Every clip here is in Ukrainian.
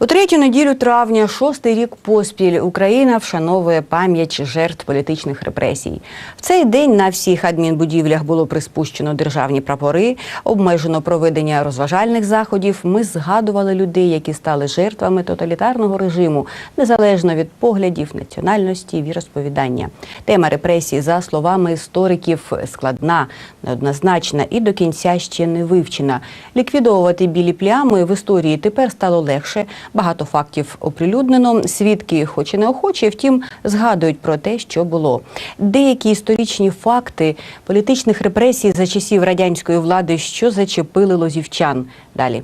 У третю неділю травня, шостий рік поспіль, Україна вшановує пам'ять жертв політичних репресій. В цей день на всіх адмінбудівлях було приспущено державні прапори, обмежено проведення розважальних заходів. Ми згадували людей, які стали жертвами тоталітарного режиму, незалежно від поглядів, національності, віросповідання. Тема репресій, за словами істориків, складна, неоднозначна і до кінця ще не вивчена. Ліквідовувати білі плями в історії тепер стало легше. Багато фактів оприлюднено. Свідки, хоч і неохочі, втім, згадують про те, що було. Деякі історичні факти політичних репресій за часів радянської влади, що зачепили лозівчан. Далі.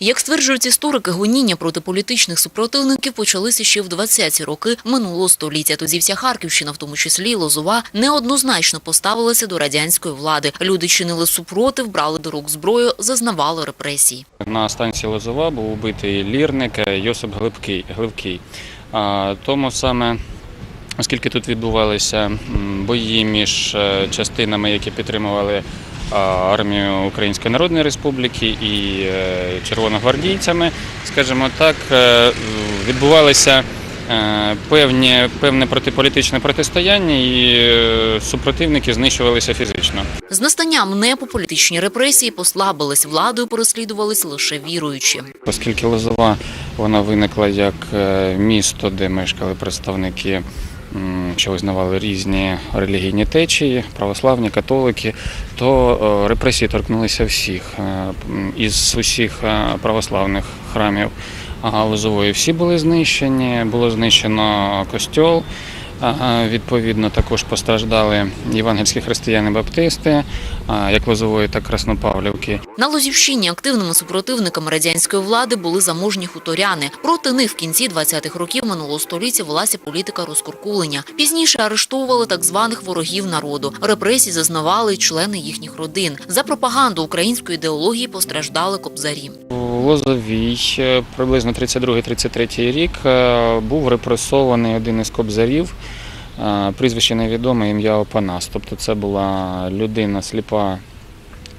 Як стверджують історики, гоніння проти політичних супротивників почалися ще в 20-ті роки минулого століття. Тоді вся Харківщина, в тому числі Лозова, неоднозначно поставилася до радянської влади. Люди чинили супротив, брали до рук зброю, зазнавали репресій. На станції Лозова був убитий лірник Йосип Глибкий. Гливкий. А, Тому саме, оскільки тут відбувалися бої між е, частинами, які підтримували армію Української Народної Республіки і е, червоногвардійцями, скажімо так, е, відбувалися е, певні, певне протиполітичне протистояння, і супротивники знищувалися фізично. З настанням НЕПу політичні репресії послабились, владою переслідувались лише віруючі. Оскільки Лозова вона виникла як місто, де мешкали представники, що визнавали різні релігійні течії, православні, католики, то е, репресії торкнулися всіх е, із усіх е, православних храмів Лозової. Всі були знищені, було знищено костьол. Відповідно, також постраждали євангельські християни-баптисти, як Лозової, так Краснопавлівки. На Лозівщині активними супротивниками радянської влади були заможні хуторяни. Проти них в кінці 20-х років минулого століття велася політика розкуркулення. Пізніше арештовували так званих ворогів народу. Репресій зазнавали члени їхніх родин. За пропаганду української ідеології постраждали кобзарі. Лозовій е, приблизно 32-33 рік е, був репресований один із кобзарів, е, прізвище невідоме, ім'я Опанас. Тобто це була людина сліпа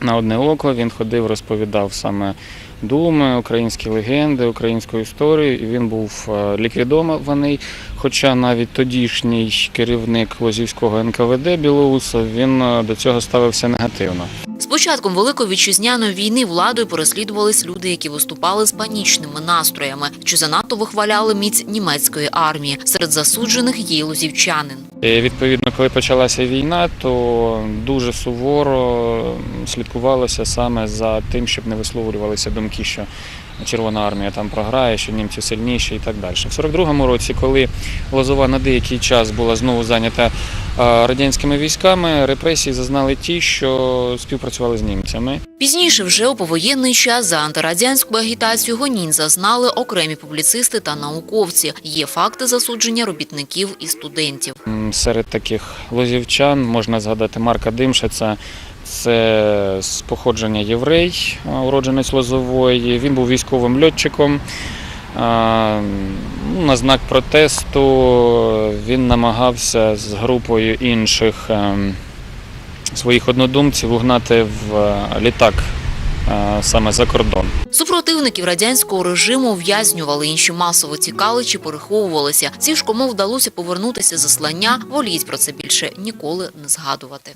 на одне око. Він ходив, розповідав саме думи, українські легенди, українську історію. І він був ліквідований. Хоча навіть тодішній керівник Лозівського НКВД Білоусов він е, до цього ставився негативно. З початком Великої вітчизняної війни владою переслідувались люди, які виступали з панічними настроями, чи занадто вихваляли міць німецької армії. Серед засуджених є лозівчанин. І, Відповідно, коли почалася війна, то дуже суворо слідкувалося саме за тим, щоб не висловлювалися думки, що Червона армія там програє, що німці сильніші і так далі. В 42-му році, коли Лозова на деякий час була знову зайнята радянськими військами, репресії зазнали ті, що співпрацювали з німцями. Пізніше, вже у повоєнний час, за антирадянську агітацію гонінь зазнали окремі публіцисти та науковці. Є факти засудження робітників і студентів. Серед таких лозівчан можна згадати Марка Димшиця. Це з походження єврей, уродженець Лозової. Він був військовим льотчиком. Ну, На знак протесту він намагався з групою інших ем, своїх однодумців угнати в е, літак е, саме за кордон. Супротивників радянського режиму ув'язнювали, інші масово тікали чи переховувалися. Кому вдалося повернутися заслання, воліть про це більше ніколи не згадувати.